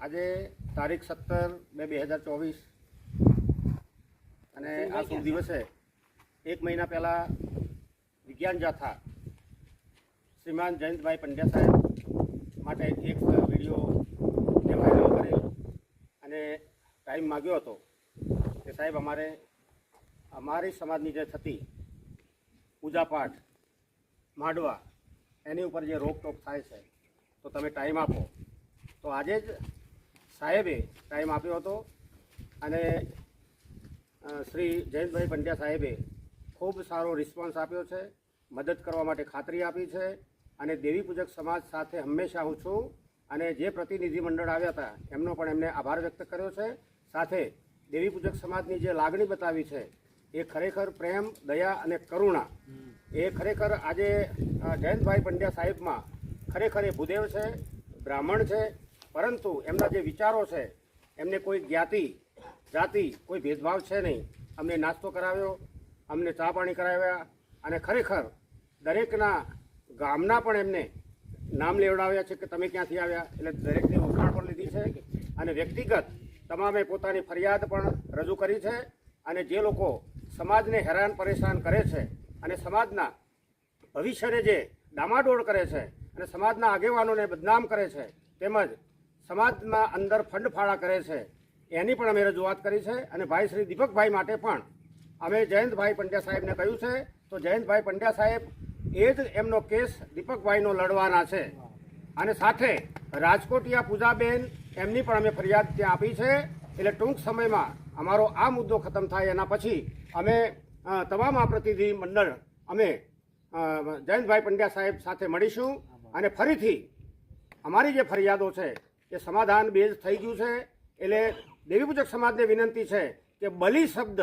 આજે તારીખ સત્તર બે બે હજાર ચોવીસ. અને આ શુભ દિવસે એક મહિના પહેલાં વિજ્ઞાન જાથા શ્રીમાન જયંતભાઈ પંડ્યા સાહેબ માટે એક વીડિયો જે વાયરલ કરેલો અને ટાઈમ માગ્યો હતો કે સાહેબ અમારે અમારી સમાજની જે થતી પૂજાપાઠ, માંડવા, એની ઉપર જે રોકટોક થાય છે, તો તમે ટાઈમ આપો. તો આજે જ સાહેબે ટાઈમ આપ્યો હતો અને શ્રી જયંતભાઈ પંડ્યા સાહેબે ખૂબ સારો રિસ્પોન્સ આપ્યો છે, મદદ કરવા માટે ખાતરી આપી છે અને દેવી પૂજક સમાજ સાથે હંમેશા હું છું અને જે પ્રતિનિધિ મંડળ આવ્યા હતા એમનો પણ એમને આભાર વ્યક્ત કર્યો છે. સાથે દેવી પૂજક સમાજની જે લાગણી બતાવી છે એ ખરેખર પ્રેમ, દયા અને કરુણા એ ખરેખર આજે જયંતભાઈ પંડ્યા સાહેબમાં ખરેખર એ ભૂદેવ છે, બ્રાહ્મણ છે પરંતુ એમના જે વિચારો છે, એમને કોઈ જ્ઞાતિ, જાતિ, કોઈ ભેદભાવ છે નહીં. અમને નાસ્તો કરાવ્યો, અમને ચા પાણી કરાવ્યા અને ખરેખર દરેકના ગામના પણ એમને નામ લેવડાવ્યા છે કે તમે ક્યાંથી આવ્યા? એટલે દરેકની ઓળખાણ પણ લીધી છે અને વ્યક્તિગત તમામે પોતાની ફરિયાદ પણ રજૂ કરી છે અને જે લોકો સમાજને હેરાન પરેશાન કરે છે અને સમાજના ભવિષ્યને જે ડામાડોળ કરે છે અને સમાજના આગેવાનોને બદનામ કરે છે, તેમજ સમાજના અંદર ફંડફાળા કરે છે. એની પણ અમે રજૂઆત કરી છે અને ભાઈ શ્રી દીપકભાઈ માટે પણ. અમે જયંતભાઈ પંડ્યા સાહેબને કહ્યું છે, તો જયંતભાઈ પંડ્યા સાહેબ એ જ એમનો કેસ દીપકભાઈનો લડવાના છે. અને સાથે રાજકોટિયા પૂજાબેન એમની પણ અમે ફરિયાદ ત્યાં આપી છે. એટલે ટૂંક સમયમાં અમારો આ મુદ્દો ખતમ થાય એના પછી અમે તમામ આ પ્રતિનિધિ મંડળ અમે જયંતભાઈ પંડ્યા સાહેબ સાથે મળીશું. અને ફરીથી અમારી જે ફરિયાદો છે એ સમાધાન બેઝ થઈ ગયું છે. એટલે દેવીપૂજક સમાજને વિનંતી છે કે બલી શબ્દ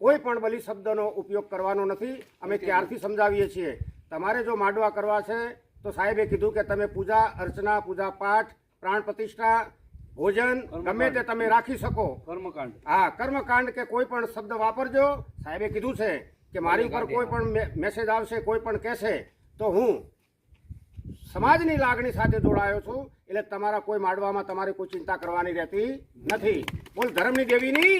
કોઈ પણ બલી શબ્દનો ઉપયોગ કરવાનો નથી. અમે ત્યારથી સમજાવીએ છીએ. તમારે જો માંડવા કરવા છે તો સાહેબે કીધું કે તમે પૂજા અર્ચના પૂજા પાઠ પ્રાણ પ્રતિષ્ઠા ભોજન ગમે તે તમે રાખી શકો. કર્મકાંડ. હા કર્મકાંડ કે કોઈ પણ શબ્દ વાપરજો. સાહેબે કીધું છે કે મારી ઉપર કોઈ પણ મેસેજ આવશે કોઈ પણ કહેશે તો હું સમાજની લાગણી સાથે જોડાયો છું. એટલે તમારા કોઈ માડવામાં તમારે કોઈ ચિંતા કરવાની રહેતી નથી. બોલ ધર્મની દેવીની.